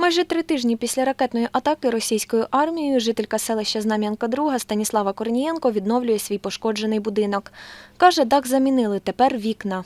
Майже три тижні після ракетної атаки російською армією жителька селища Знам'янка Друга Станіслава Корнієнко відновлює свій пошкоджений будинок. Каже, дах замінили, тепер вікна.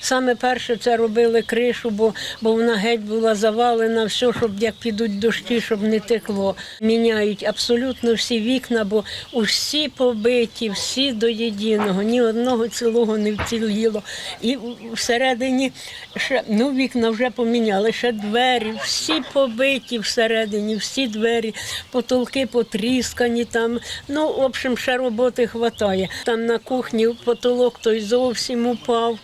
Саме перше це робили кришу, бо, бо вона геть була завалена, все, щоб як підуть дощі, щоб не текло. Міняють абсолютно всі вікна, бо усі побиті, всі до єдиного, ні одного цілого не вціліло. І всередині ще ну, вікна вже поміняли, ще двері, всі побиті всередині, всі двері, потолки потріскані там. Ну, в общем, ще роботи вистачає. Там на кухні потолок той зовсім упав.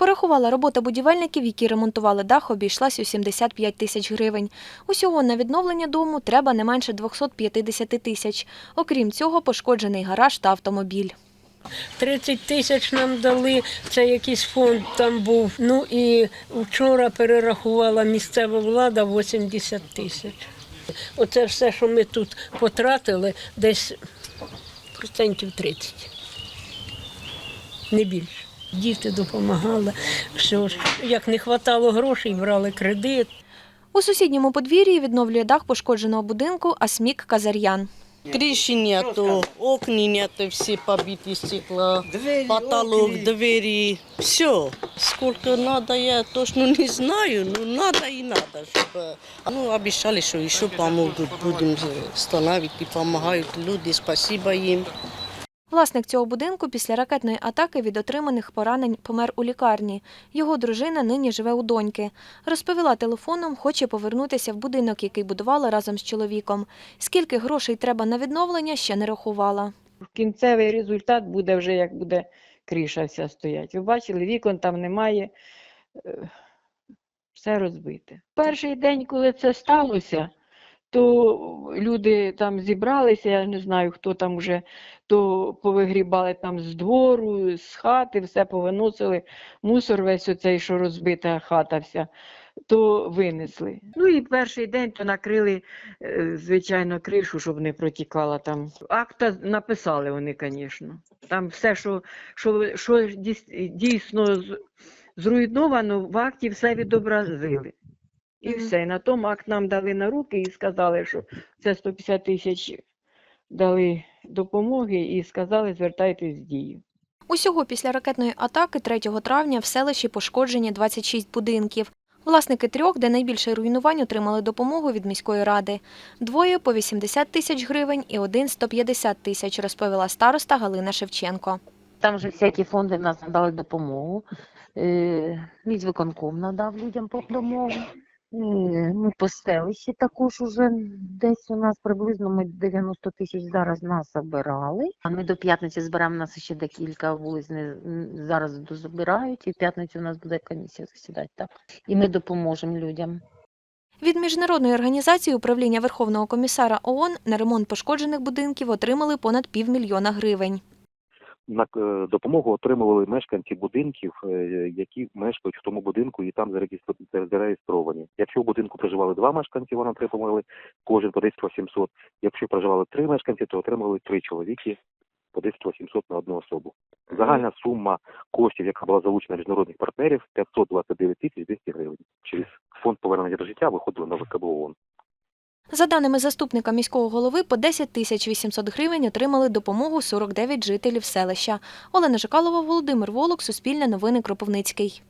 Порахувала робота будівельників, які ремонтували дах, обійшлась у 75 тисяч гривень. Усього на відновлення дому треба не менше 250 тисяч. Окрім цього, пошкоджений гараж та автомобіль. 30 тисяч нам дали, це якийсь фонд там був. Ну і вчора перерахувала місцева влада 80 тисяч. Оце все, що ми тут потратили, десь процентів 30. Не більше. Діти допомагали. Все ж, як не вистачало грошей, брали кредит. У сусідньому подвір'ї відновлює дах пошкодженого будинку Асмік Казар'ян. Крыши нету, окна нету, все побиты стекла, потолок, двери, все. Сколько надо, я точно не знаю, но надо и надо, чтобы... Ну, обещали, что еще помогут, будем становить и помогают люди, спасибо им. Власник цього будинку після ракетної атаки від отриманих поранень помер у лікарні. Його дружина нині живе у доньки. Розповіла телефоном, хоче повернутися в будинок, який будувала разом з чоловіком. Скільки грошей треба на відновлення, ще не рахувала. Кінцевий результат буде вже як буде криша вся стоять. Ви бачили, вікон там немає, е, все розбите. Перший день, коли це сталося, то люди там зібралися, я не знаю, хто там вже, то повигрібали там з двору, з хати, все повиносили, мусор весь оцей, що розбита хата вся, то винесли. Ну і перший день то накрили е, звичайно, кришу, щоб не протікала там. Акта написали вони, звісно. Там все, що, що, що дійсно зруйновано, в акті все відобразили. І все. І на тому акт нам дали на руки і сказали, що це 150 тисяч дали допомоги і сказали, звертайтесь з дію. Усього після ракетної атаки 3 травня в селищі пошкоджені 26 будинків. Власники трьох, де найбільше руйнувань, отримали допомогу від міської ради. Двоє по 80 тисяч гривень і один 150 тисяч, розповіла староста Галина Шевченко. Там же всякі фонди нас надали допомогу. Е, Міськвиконком надав людям допомогу. Ми по селищі також уже десь у нас приблизно ми 90 тисяч зараз нас забирали. А ми до п'ятниці збираємо у нас ще декілька вулиць не зараз дозабирають, і в п'ятницю у нас буде комісія засідати. Так і ми допоможемо людям. Від міжнародної організації управління Верховного комісара ООН на ремонт пошкоджених будинків отримали понад півмільйона гривень. На е, допомогу отримували мешканці будинків, е, які мешкають в тому будинку і там зареєстровані. Якщо в будинку проживали два мешканці, вони отримували кожен по 10 800. Якщо проживали три мешканці, то отримували три чоловіки по 10 800 на одну особу. Загальна сума коштів, яка була залучена міжнародних партнерів, 529 тисяч 200 гривень. Через фонд повернення до життя виходили на ВКБ ООН. За даними заступника міського голови, по 10 тисяч 800 гривень отримали допомогу 49 жителів селища. Олена Жикалова, Володимир Волок, Суспільне новини Кропивницький.